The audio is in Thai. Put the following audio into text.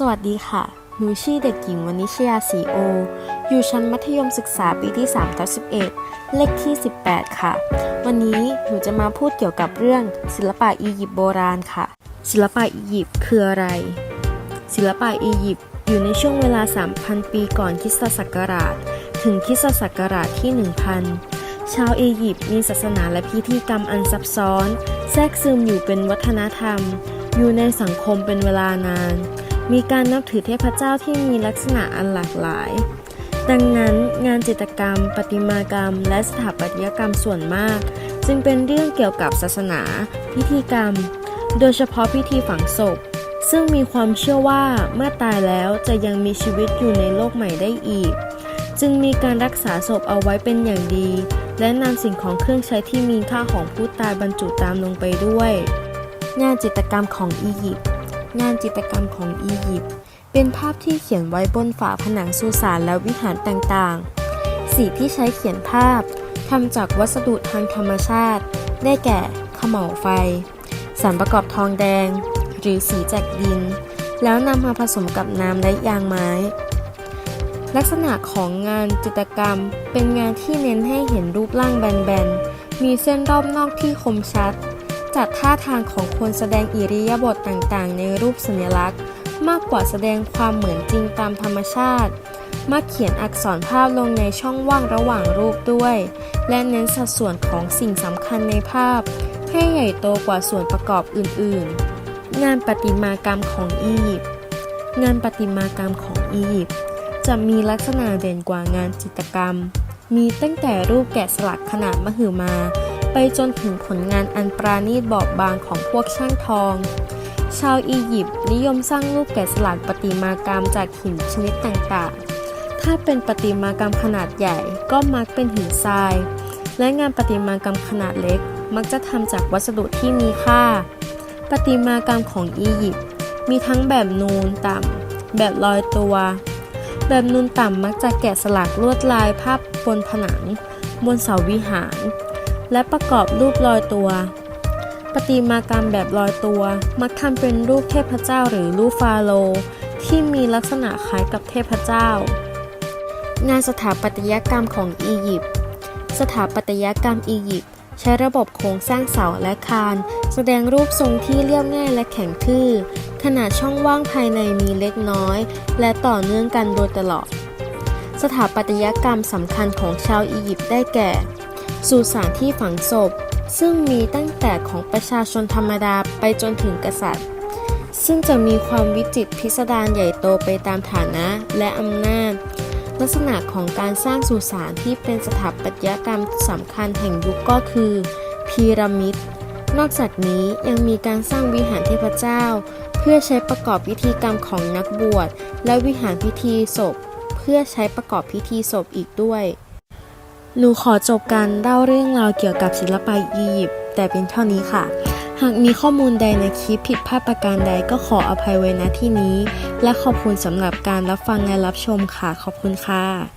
สวัสดีค่ะ หนูชื่อเด็กหญิงวนิชยาศรีโอ อยู่ชั้นมัธยมศึกษาปีที่3ทับ11 เลขที่ 18 ค่ะ วันนี้หนูจะมาพูดเกี่ยวกับเรื่อง ศิลปะอียิปต์โบราณค่ะ ศิลปะอียิปต์คืออะไร ศิลปะอียิปต์อยู่ในช่วงเวลา 3,000 ปีก่อนคริสตศักราช ถึงคริสตศักราชที่ 1,000 ชาวอียิปต์มีศาสนาและพิธีกรรมอันซับซ้อน แทรกซึมอยู่เป็นวัฒนธรรม อยู่ในสังคมเป็นเวลานาน มีการนับถือเทพเจ้าที่มีลักษณะอันหลากหลาย ดังนั้นงานจิตรกรรม ประติมากรรม และสถาปัตยกรรมส่วนมาก จึงเป็นเรื่องเกี่ยวกับศาสนา พิธีกรรม โดยเฉพาะพิธีฝังศพ ซึ่งมีความเชื่อว่าเมื่อตายแล้วจะยังมีชีวิตอยู่ในโลกใหม่ได้อีก จึงมีการรักษาศพเอาไว้เป็นอย่างดี และนำสิ่งของเครื่องใช้ที่มีค่าของผู้ตายบรรจุตามลงไปด้วย งานจิตรกรรมของอียิปต์ งานจิตรกรรมของอียิปต์เป็นภาพที่เขียนไว้บนฝาผนังสุสานและวิหารต่างๆ สีที่ใช้เขียนภาพทำจากวัสดุทางธรรมชาติ ได้แก่ขม่าไฟ สารประกอบทองแดง หรือสีจากดิน แล้วนำมาผสมกับน้ำและยางไม้ ลักษณะของงานจิตรกรรมเป็นงานที่เน้นให้เห็นรูปร่างแบนๆ มีเส้นรอบนอกที่คมชัด จัดท่าทางของคนแสดงอิริยาบถต่างๆ ในรูปสัญลักษณ์ มากกว่าแสดงความเหมือนจริงตามธรรมชาติมักเขียนอักษรภาพลงในช่องว่างระหว่างรูปด้วย และเน้นสัดส่วนของสิ่งสำคัญในภาพ ให้ใหญ่โตกว่าส่วนประกอบอื่นๆ งานประติมากรรมของอียิปต์งานประติมากรรมของอียิปต์จะมีลักษณะเด่นกว่างานจิตรกรรม มีตั้งแต่รูปแกะสลักขนาดมหึมา ไปจนถึงผลงานอันปราณีตบอบบางของพวกช่างทอง ชาวอียิปต์นิยมสร้างรูปแกะสลักประติมากรรมจากหินชนิดต่างๆ ถ้าเป็นประติมากรรมขนาดใหญ่ก็มักเป็นหินทราย และงานประติมากรรมขนาดเล็ก มักจะทำจากวัสดุที่มีค่า ประติมากรรมของอียิปต์มีทั้งแบบนูนต่ำ แบบลอยตัว แบบนูนต่ำมักจะแกะสลักลวดลายภาพบนผนัง บนเสาวิหาร และประกอบรูปลอยตัวประติมากรรมแบบลอยตัว มักทำเป็นรูปเทพเจ้าหรือรูปฟาโรห์ที่มีลักษณะคล้ายกับเทพเจ้า งานสถาปัตยกรรมของอียิปต์สถาปัตยกรรมอียิปต์ใช้ระบบโครงสร้างเสาและคาน แสดงรูปทรงที่เรียบง่ายและแข็งทื่อ ขนาดช่องว่างภายในมีเล็กน้อย และต่อเนื่องกันโดยตลอด สถาปัตยกรรมสำคัญของชาวอียิปต์ได้แก่ สุสานที่ฝังศพ ซึ่งมีตั้งแต่ของประชาชนธรรมดาไปจนถึงกษัตริย์ ซึ่งจะมีความวิจิตรพิสดารใหญ่โตไปตามฐานะและอำนาจ ลักษณะของการสร้างสุสานที่เป็นสถาปัตยกรรมสำคัญแห่งยุคก็คือพีระมิด นอกจากนี้ยังมีการสร้างวิหารเทพเจ้า เพื่อใช้ประกอบพิธีกรรมของนักบวช และวิหารพิธีศพ เพื่อใช้ประกอบพิธีศพอีกด้วย หนูขอจบการเล่าเรื่องราวเกี่ยวกับศิลปะอียิปต์แต่เป็นเท่านี้ค่ะ หากมีข้อมูลใดในคลิปผิดพลาดประการใดก็ขออภัยไว้ณที่นี้ และขอบคุณสำหรับการรับฟังและรับชมค่ะ ขอบคุณค่ะ